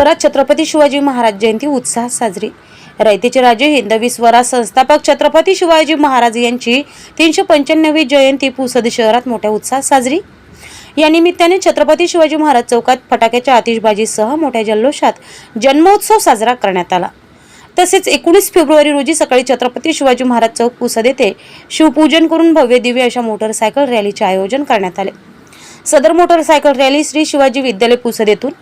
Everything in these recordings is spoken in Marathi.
शहरात छत्रपती शिवाजी महाराज जयंती उत्साहात साजरी. रयतेचे राजे हिंदवी स्वराज संस्थापक छत्रपती शिवाजी महाराज यांची तीनशे पंच्याण्णवी जयंती पुसद शहरात मोठ्या उत्साहात साजरी. या निमित्ताने छत्रपती शिवाजी महाराज चौकात फटाक्याच्या आतिषबाजीसह मोठ्या जल्लोषात जन्मोत्सव साजरा करण्यात आला. तसेच एकोणीस फेब्रुवारी रोजी सकाळी छत्रपती शिवाजी महाराज चौक पुसद येथे शिवपूजन करून भव्य दिव्य अशा मोटरसायकल रॅलीचे आयोजन करण्यात आले. सदर मोटरसायकल रॅली श्री शिवाजी विद्यालय पुसद येथून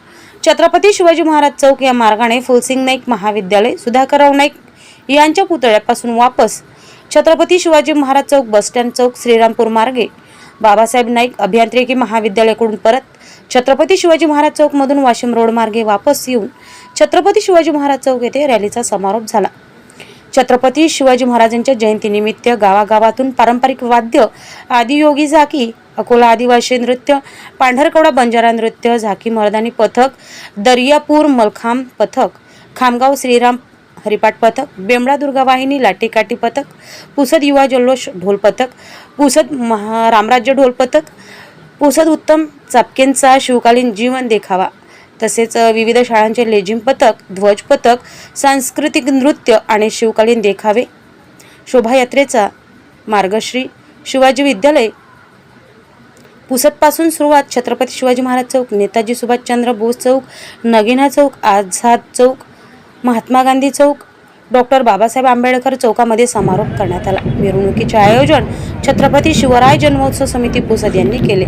छत्रपती शिवाजी महाराज चौक या मार्गाने फुलसिंग नाईक महाविद्यालय सुधाकरराव नाईक यांच्या पुतळ्यापासून वापस छत्रपती शिवाजी महाराज चौक बसस्टँड चौक श्रीरामपूर मार्गे. बाबासाहेब नाईक अभियांत्रिकी महाविद्यालयाकडून परत छत्रपती शिवाजी महाराज चौकमधून वाशिम रोड मार्गे वापस येऊन छत्रपती शिवाजी महाराज चौक येथे रॅलीचा समारोप झाला. छत्रपती शिवाजी महाराजांच्या जयंतीनिमित्त गावागावातून पारंपरिक वाद्य आदियोगी झाकी अकोला आदिवासी नृत्य पांढरकवडा बंजारा नृत्य झाकी मर्दानी पथक दर्यापूर मलखाम पथक खामगाव श्रीराम हरिपाठ पथक बेमडा दुर्गा वाहिनी लाटीकाठी पथक पुसद युवा जल्लोष ढोल पथक पुसद महा रामराज्य ढोल पथक पुसद उत्तम चापकेंचा शिवकालीन जीवन देखावा. तसेच विविध शाळांचे लेझिम पथक ध्वज पथक सांस्कृतिक नृत्य आणि शिवकालीन देखावे. शोभायात्रेचा मार्गश्री शिवाजी विद्यालय. पुसदपासून सुरुवात छत्रपती शिवाजी महाराज चौक नेताजी सुभाषचंद्र बोस चौक नगिना चौक आझाद चौक महात्मा गांधी चौक डॉक्टर बाबासाहेब आंबेडकर चौकामध्ये समारोप करण्यात आला. मिरवणुकीचे आयोजन छत्रपती शिवराय जन्मोत्सव समिती पुसद यांनी केले.